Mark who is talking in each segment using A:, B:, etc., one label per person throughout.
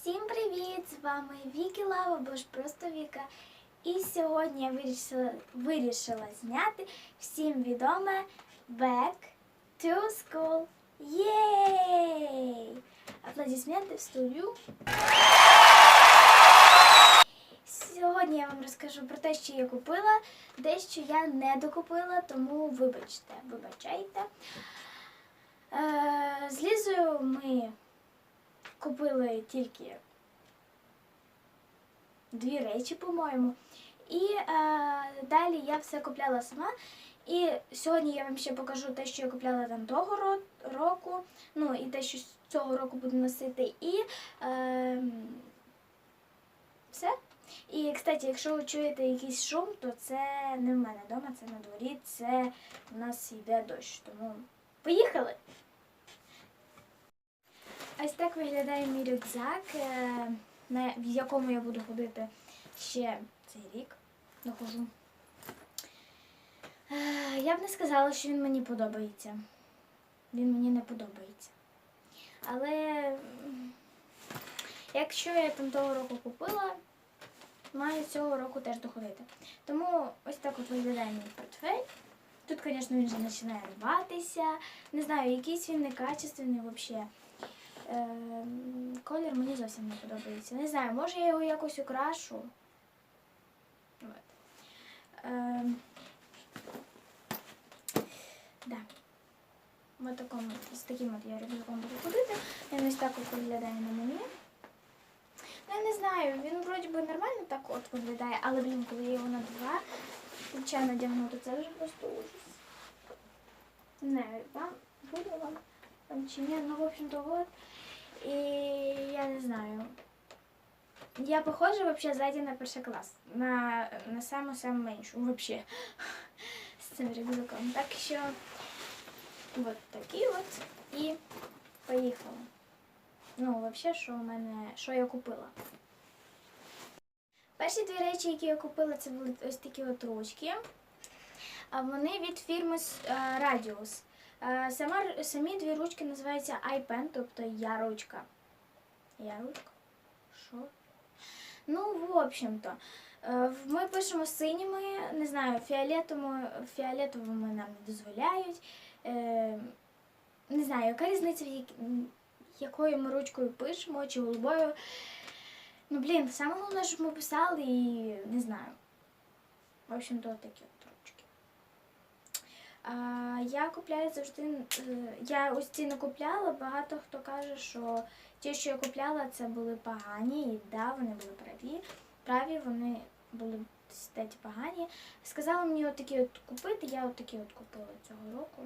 A: Всім привіт! З вами Вікі Лава, або ж просто Віка. І сьогодні я вирішила, вирішила зняти всім відоме Back to School. Єй! Аплодисменти в студію. Сьогодні я вам розкажу про те, що я купила, дещо я не докупила, тому вибачте, вибачайте. Е, з ми купили тільки дві речі, по-моєму. І е, далі я все купляла сама. І сьогодні я вам ще покажу те, що я купляла там того року, ну і те, що цього року буду носити. І е, все. І, кстати, якщо ви чуєте якийсь шум, то це не в мене вдома, це на дворі, це у нас йде дощ. Тому поїхали! Ось так виглядає мій рюкзак, е, в якому я буду ходити ще цей рік. Доходжу. Е, Я б не сказала, що він мені подобається. Він мені не подобається. Але якщо я там того року купила, маю цього року теж доходити. Тому ось так от виглядає мій портфель. Тут, звісно, він вже починає рватися. Не знаю, якийсь він некачественний взагалі. Ем, колір мені зовсім не подобається. Не знаю, може я його якось украшу. От. Ем, з таким от я рюкзаком буду ходити. Він ось так от виглядає на мені. Ну, я не знаю, він вроді би нормально так от виглядає, але, блін, коли я його на два плеча надягну, то це вже просто ужас. Не вам буде вам там чи ні, ну, в общем-то, вот. І я не знаю. Я похожа вообще сзади на перший клас. На, на саму-саму меншу вообще. З цим рюкзаком. Так що от такі от. І поїхали. Ну, вообще, що у мене, що я купила. Перші дві речі, які я купила, це були ось такі от ручки. А вони від фірми е, Radius. Е, Сама, самі дві ручки називаються iPen, тобто я ручка. Я ручка? Що? Ну, в общем-то, е, ми пишемо синіми, не знаю, фіолетовими, фіолетовими нам не дозволяють. Е, Не знаю, яка різниця, якою ми ручкою пишемо, чи голубою. Ну, блін, саме головне, щоб ми писали і не знаю. В общем-то, от такі от ручки. А, я купляю завжди. е, Я ось ці не купляла. Багато хто каже, що ті, що я купляла, це були погані, і да, вони були праві. Праві вони були статі погані. Сказали мені отакі от купити, я от такі от купила цього року.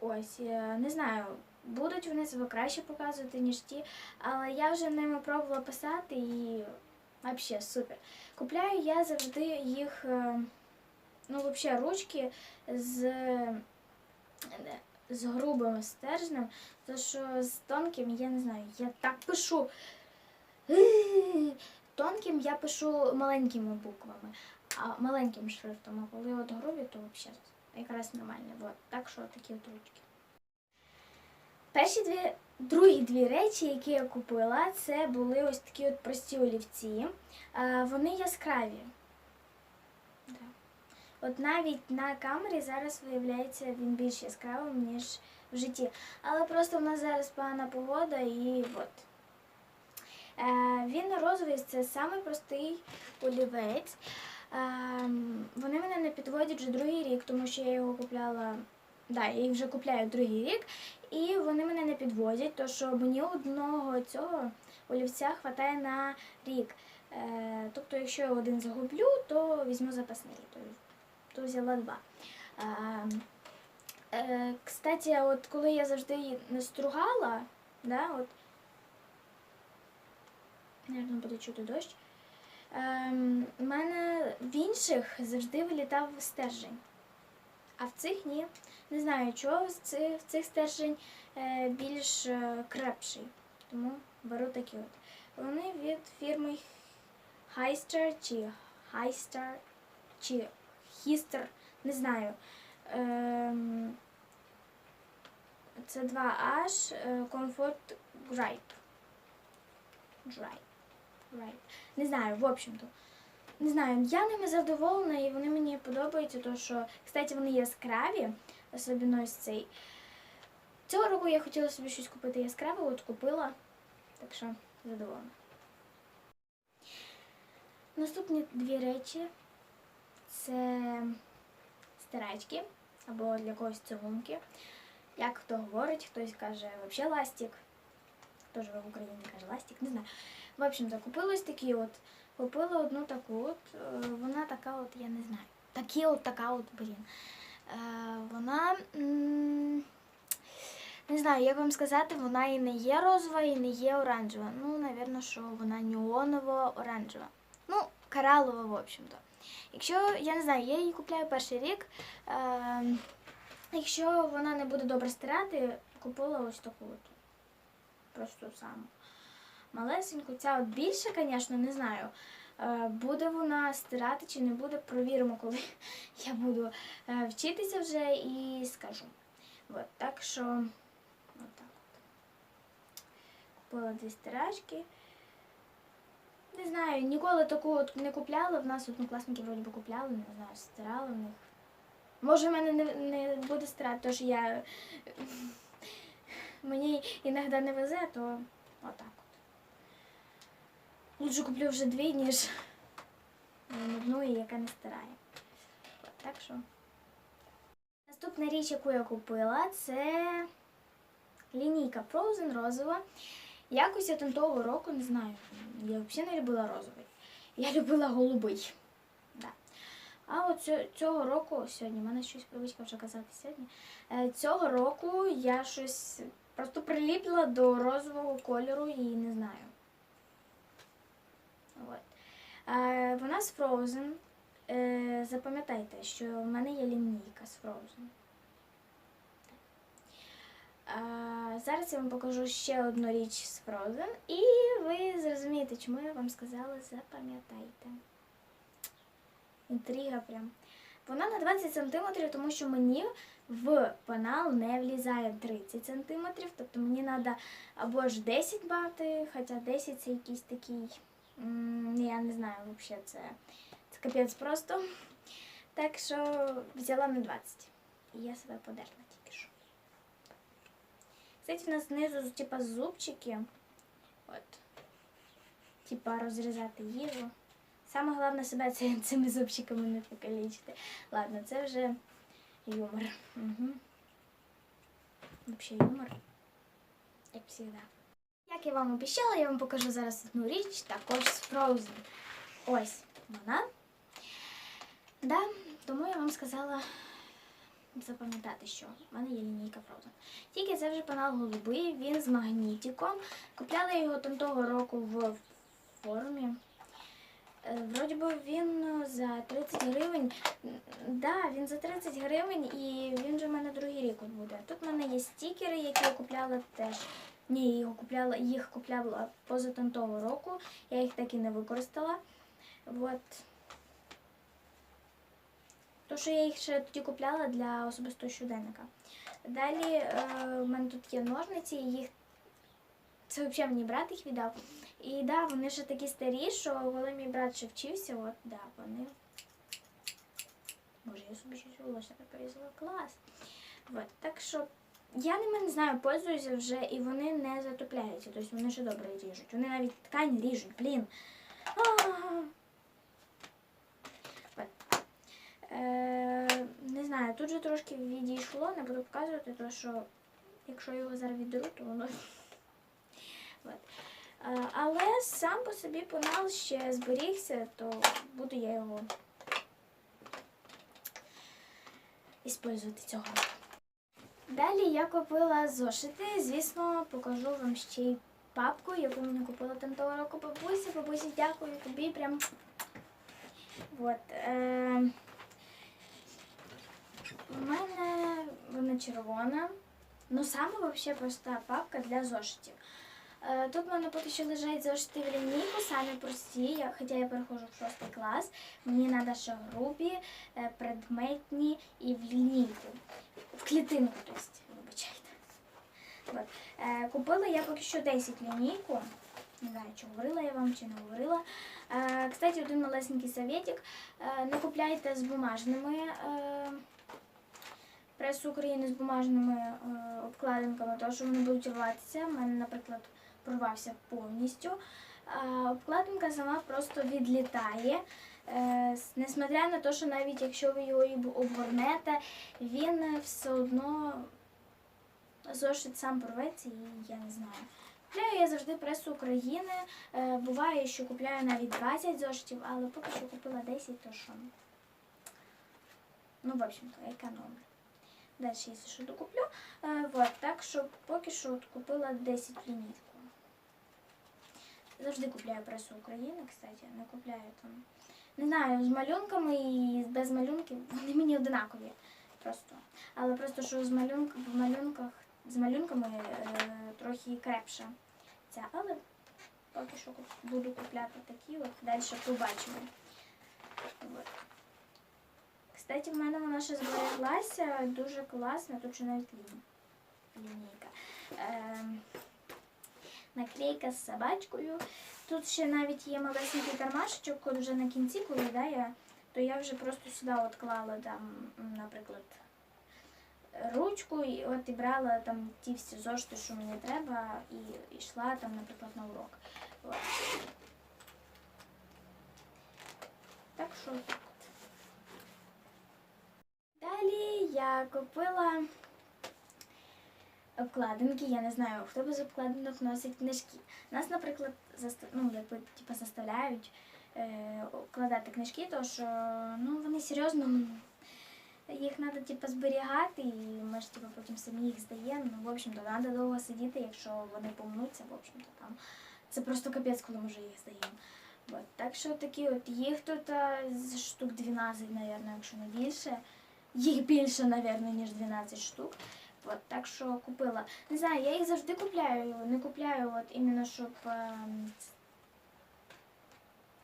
A: Ось, е, не знаю, будуть вони себе краще показувати, ніж ті, але я вже ними пробувала писати і взагалі супер. Купляю я завжди їх, е, ну, взагалі, ручки з, е, з грубим стержнем, тому що з тонким, я не знаю, я так пишу. Тонким я пишу маленькими буквами, а маленьким шрифтом, а коли от грубі, то взагалі якраз нормально. Вот. Так що такі от ручки. Перші дві, другі дві речі, які я купила, це були ось такі от прості олівці. А, вони яскраві. От навіть на камері зараз виявляється він більш яскравим, ніж в житті. Але просто в нас зараз погана погода і от. Е, він розовий, це самий простий олівець. Ем, вони мене не підводять вже другий рік, тому що я його купляла. Да, я їх вже купляю другий рік, і вони мене не підводять, то що мені одного цього олівця вистачає на рік. Е, тобто, якщо я один загублю, то візьму запасний, то, то взяла два. Е, кстати, от коли я завжди її не стругала, да, от, Наверно, буде чути дощ. Ем, у мене в інших завжди вилітав стержень. А в цих ні. Не знаю, чого в цих стержень е, більш е, крепший. Тому беру такі от. Вони від фірми Heister чи Heister чи Hister, не знаю. Ем, це 2H е, Comfort Gripe. Right. Не знаю, в общем-то. Не знаю, я ними задоволена і вони мені подобаються, тому що, кстати, вони яскраві, особливо ось цей. Цього року я хотіла собі щось купити яскраве, от купила, так що задоволена. Наступні дві речі це стирачки або для когось це. Як хто говорить, хтось каже взагалі ластик. Хто живе в Україні, каже ластик, не знаю. В общем-то, купила такі от. Купила одну таку от. е, Вона така от, я не знаю. Такі от така от, блін. Е, Вона. Не знаю, як вам сказати, вона і не є розова, і не є оранжева. Ну, напевно, що вона неоново-оранжева. Ну, коралова, в общем-то. Якщо, я не знаю, я її купляю перший рік. Е, якщо вона не буде добре стирати, купила ось таку от. Просто саму. Малесеньку. Ця от більше, звісно, не знаю. Е, Буде вона стирати чи не буде, провіримо, коли я буду е, вчитися вже і скажу. От, так що, от так от. Купила дві стирачки. Не знаю, ніколи таку от не купляла. В нас однокласники вроді би купляли, не знаю, стирала в них. Може, в мене не, не буде стирати, тому що я мені іноді не везе, то отак от. Лучше куплю вже дві, ніж одну, яка не стирає. От, так що. Наступна річ, яку я купила, це лінійка Frozen розова. Якось я там того року не знаю. Я взагалі не любила розовий. Я любила голубий. Да. А от цього року, сьогодні, в мене щось привичка вже казати сьогодні. Е, Цього року я щось просто приліпла до розового кольору і не знаю. От. Е, Вона з Frozen. Е, Запам'ятайте, що в мене є лінійка з Frozen. Зараз я вам покажу ще одну річ з Frozen, і ви зрозумієте, чому я вам сказала запам'ятайте. Інтрига прям. Вона на 20 см, тому що мені в пенал не влізає 30 см, тобто мені треба або ж 10 бати, хоча 10 це якийсь такий, я не знаю, взагалі це, це капець просто. Так що взяла на 20. І я себе подерла. Кстати, у нас знизу типа зубчики. От. Типа розрізати їжу. Саме головне себе цими зубчиками не покалічити. Ладно, це вже юмор. Угу. Взагалі юмор. Як завжди. Як я вам обіцяла, я вам покажу зараз одну річ, також з Frozen. Ось вона. Да, тому я вам сказала запам'ятати, що в мене є лінійка Frozen. Тільки це вже пенал голубий, він з магнітиком. Купляла його там того року в формі. Е, Вроді би він за 30 гривень. Да, він за 30 гривень і він же в мене другий рік буде. Тут в мене є стікери, які я купляла теж. Ні, його купляла, їх купляла поза того року. Я їх так і не використала. От. То, що я їх ще тоді купляла для особистого щоденника. Далі е, у мене тут є ножниці, їх це взагалі мені брат їх віддав. І да, вони ще такі старі, що коли мій брат ще вчився, от да, вони. Боже, я собі щось волосся порізала. Клас. От, так що я ними не знаю, пользуюся вже і вони не затопляються. Тобто вони ще добре ріжуть. Вони навіть ткань ріжуть, блін. А! От. Е, не знаю, тут же трошки відійшло, не буду показувати, тому що якщо його зараз віддеру, то воно. Е, але сам по собі пенал ще зберігся, то буду я його використовувати цього. Далі я купила зошити. Звісно, покажу вам ще й папку, яку мені купила там того року бабуся. Бабусі, дякую тобі. Прям. От. Е... У мене вона червона. Ну, саме взагалі проста папка для зошитів. Е, Тут в мене поки що лежать зошити в лінійку, самі прості, хоча я переходжу в шостий клас. Мені треба ще грубі, е, предметні і в лінійку. В клітинку, тобто, вибачайте. Е, Купила я поки що 10 лінійку. Не знаю, чи говорила я вам, чи не говорила. Кстати, один малесенький советик. Не купляйте з бумажними пресу України з бумажними е, обкладинками, тому що вони будуть рватися. У мене, наприклад, порвався повністю. А обкладинка сама просто відлітає. Е, несмотря на те, що навіть якщо ви його обгорнете, він все одно зошит сам порветься і я не знаю. Купляю я завжди пресу України. Е, буває, що купляю навіть 20 зошитів, але поки що купила 10, то що. Ну, в общем-то, економлю. Далі, якщо що докуплю. Е, вот, так що поки що купила 10 лінійку. Завжди купляю пресу України, кстати, не купляю там. Не знаю, з малюнками і без малюнків вони мені одинакові. Просто. Але просто що з малюнк, в малюнках з малюнками е, трохи крепша ця. Але поки що буду купляти такі, от далі побачимо. От. Кстати, в мене вона ще збереглася, дуже класна, тут ще навіть лінь, лінійка. Ем, наклейка з собачкою. Тут ще навіть є малесенький кармашечок, от вже на кінці, коли да, я, то я вже просто сюди от клала там, наприклад, ручку і от і брала там ті всі зошити, що мені треба, і йшла там, наприклад, на урок. От. Так що так от. Далі я купила обкладинки. Я не знаю, хто без обкладинок носить книжки. Нас, наприклад, заста... ну, якби, типу, заставляють е, обкладати книжки, тому що ну, вони серйозно їх треба типу, зберігати, і ми ж типу, потім самі їх здаємо. Ну, в общем-то, треба довго сидіти, якщо вони помнуться, в общем-то, там. Це просто капець, коли ми вже їх здаємо. От. Так що такі от їх тут штук 12, мабуть, якщо не більше. Їх більше, мабуть, ніж 12 штук. От, так що купила. Не знаю, я їх завжди купляю. Не купляю, от іменно щоб ем,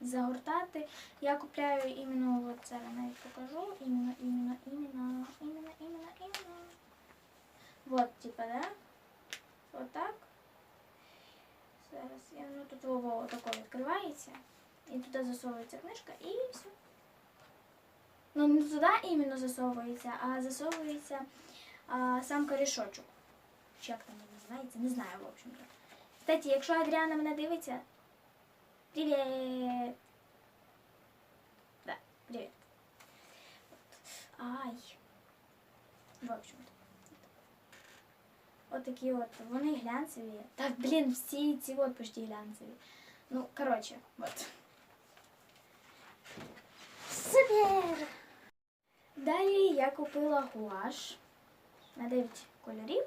A: загортати. Я купляю іменно, от зараз навіть покажу. Іменно, іменно, іменно, іменно, іменно, іменно. Вот, типа, да? Вот так. Зараз я ну тут вово тако відкривається. І туди засовується книжка і все. Ну, не туди іменно засовується, а засовується а, сам корішочок. Чи як там він називається, не знаю, в общем-то. Кстати, якщо Адріана мене дивиться, привіт! Да, привіт. От. Ай. В общем-то. От такі от, вони глянцеві. Та, блін, всі ці от почти глянцеві. Ну, коротше, от. Далі я купила гуаш на 9 кольорів.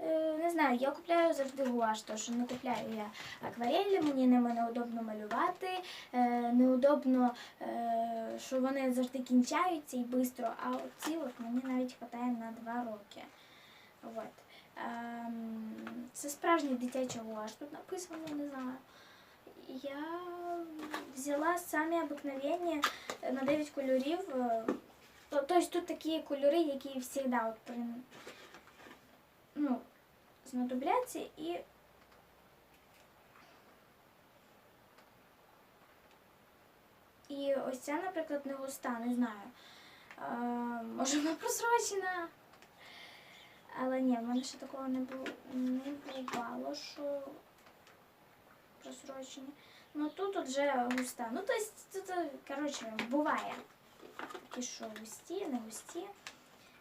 A: Е, Не знаю, я купляю завжди гуаш, тому що не купляю я акварелі, мені ними неудобно малювати, е, неудобно, е, що вони завжди кінчаються і швидко, а ці от мені навіть вистачає на 2 роки. От. Ем, Це справжній дитячий гуаш, тут написано, не знаю. Я взяла самі обикновенні на 9 кольорів. То- Тобто тут такі кольори, які завжди от, при- ну, знадобляться і І ось ця, наприклад, не густа, не знаю. Е, може вона просрочена. Але ні, в мене ще такого не було не бувало, що просрочені. Ну тут вже густа. Ну, тобто, тут, коротше, буває. Ті, що густі, не густі.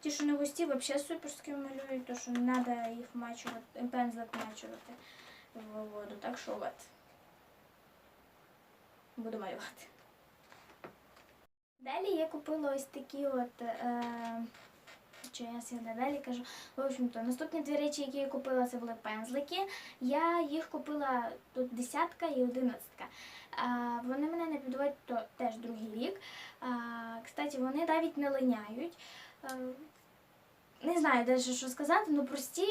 A: Ті, що не густі, взагалі суперські малюють, тому що не треба їх вмачувати, пензлик вмачувати в воду. Так що от. Буду малювати. Далі я купила ось такі от. Е, що я далі кажу. В общем-то, наступні дві речі, які я купила, це були пензлики. Я їх купила тут десятка і одинадцятка. Вони мене не підводять то теж другий рік. А, кстати, вони навіть не линяють. Не знаю навіть, що сказати, ну прості,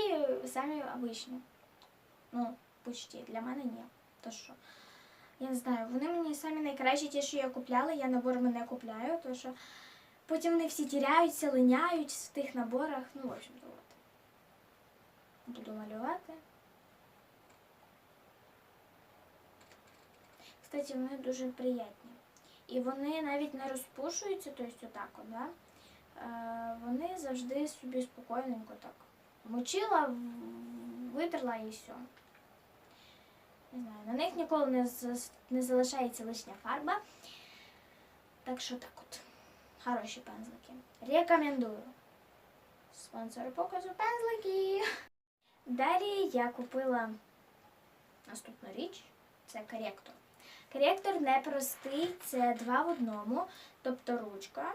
A: самі обичні. Ну, почти. Для мене ні. То що? Я не знаю, вони мені самі найкращі, ті, що я купляла, я наборами не купляю, тому що потім вони всі тіряються, линяють в тих наборах. Ну, в общем-то, от. Буду малювати. кстати, вони дуже приємні. І вони навіть не розпушуються, тобто отак, да? е, вони завжди собі спокійненько так. Мочила, витерла і все. Не знаю, на них ніколи не залишається лишня фарба. Так що так от. Хороші пензлики. Рекомендую. Спонсори показу пензлики. Далі я купила наступну річ. Це коректор. Коректор непростий, це два в одному. Тобто ручка.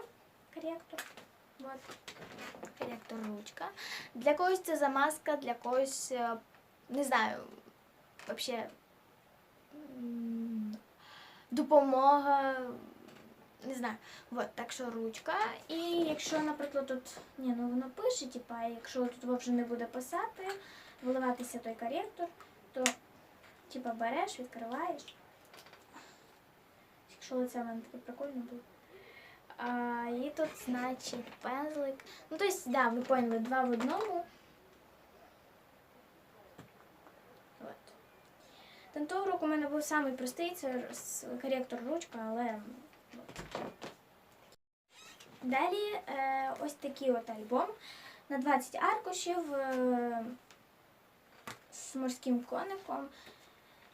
A: Коректор. От. Коректор ручка. Для когось це замазка, для когось, е, не знаю, взагалі допомога. Не знаю. Вот, так що ручка. І якщо, наприклад, тут ні, ну воно пише, типа, якщо тут вже не буде писати, виливатися той коректор, то типа береш, відкриваєш. Якщо лице в мене таке прикольне буде. А, і тут, значить, пензлик. Ну, тобто, да, ви поняли, два в одному. От. Там у мене був самий простий, це коректор ручка, але. Далі е, ось такий от альбом на 20 аркушів е, з морським коником.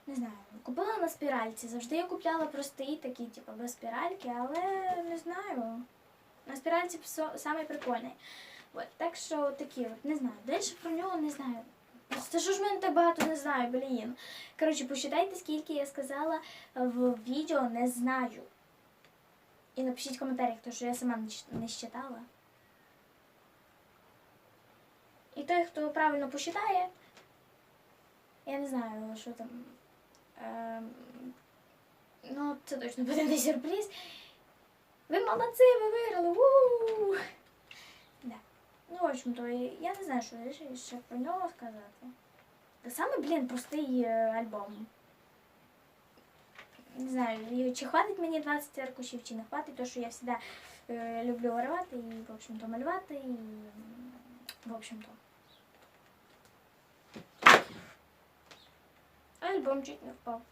A: Не знаю, купила на спіральці. Завжди я купляла простий такий, типу, без спіральки, але не знаю. На спіральці прикольний. От, так що такі от, не знаю. Далі про нього не знаю. Просто що ж мене так багато не знаю, блін. Коротше, посчитайте, скільки я сказала в відео не знаю. І напишіть в коментарях, тому що я сама не считала. І той, хто правильно посчитає, я не знаю, що там. Ем, ну, це точно буде не сюрприз. Ви молодці, ви виграли! у Да. Ну, в общем-то, я не знаю, що ще- про нього сказати. Та саме, блін, простий е, альбом. Не знаю, і чи хватить мені 20 аркушів, чи не хватить, тому що я завжди е, люблю виривати і, в общем-то, малювати, і, м, в общем-то. А альбом чуть не впав.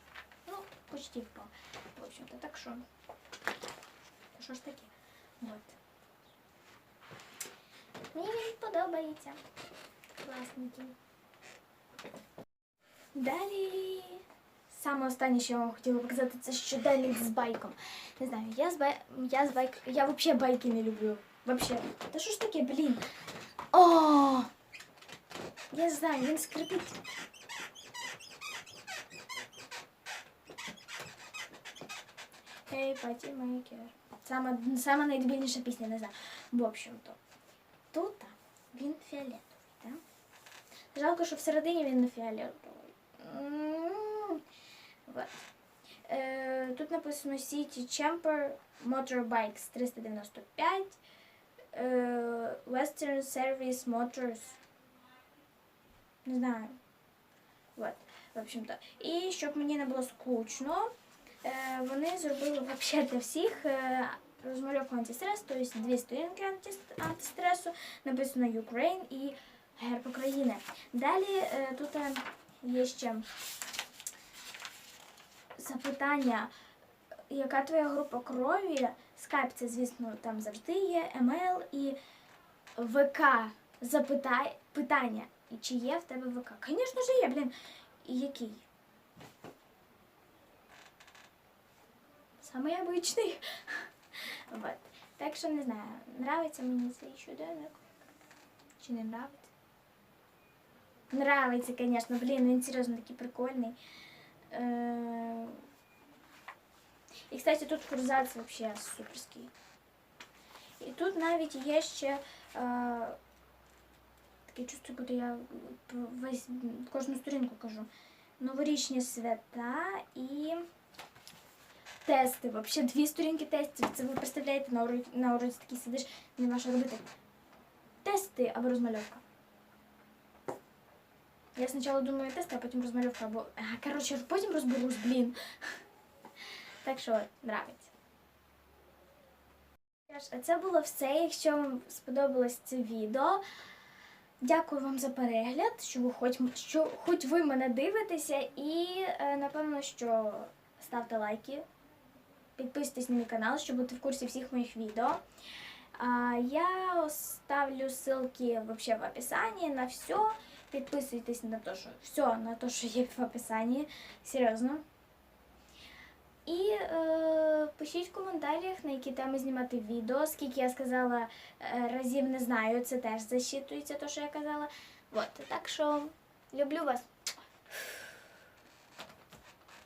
A: Ну, почти впав. В общем-то, так що. Що ж таке? Вот. Мені він подобається. Класненький. Далі. Саме останнє, що я вам хотіла показати, це щоденник з байком. Не знаю, я з бай... я з байк. Я взагалі байки не люблю. Вообще. Та що ж таке, блін? О! Я знаю, він скрипить. Hey, Паті Мейкер. Сама, сама найдебільніша пісня, не знаю. В общем-то. Тут він фіолетовий, так? Жалко, що всередині він не фіолетовий. Е, тут написано City Champer Motorbikes 395. Е, Western Service Motors. Не знаю. Вот. В общем-то. І щоб мені не було скучно, е, вони зробили вообще для всіх е, розмальовку антистрес, тобто дві сторінки антистресу, написано Ukraine і герб України. Далі тут є ще запитання, яка твоя група крові? Скайп це, звісно, там завжди є, емейл і ВК запитай питання. Чи є в тебе ВК? Звісно ж є, блін. І який? Самий обичний. Вот. Так що не знаю, нравиться мені цей щоденник. Чи не нравиться? Звісно, блін, він серйозно такий прикольний. І, кстати, тут фурзац вообще суперський. І тут навіть є ще е, таке чувство, буде я весь кожну сторінку кажу. Новорічні свята і тести. Вообще дві сторінки тестів. Це ви представляєте, на уроці, такий сидиш, нема що робити. Тести або розмальовка. Я спочатку думаю тести, а потім розмальовка, або. А, коротше, потім розберусь, блін. Так що нравиться. А Це було все. Якщо вам сподобалось це відео, дякую вам за перегляд, що ви хоч, що, хоч ви мене дивитеся, і е, напевно, що ставте лайки, підписуйтесь на мій канал, щоб бути в курсі всіх моїх відео. А, я оставлю ссылки в описании на все. Підписуйтесь на то, що все на то, що є в описанні. Серйозно. І е, пишіть в коментарях, на які теми знімати відео. Скільки я сказала е, разів, не знаю, це теж засчитується, то, що я казала. От, так що люблю вас.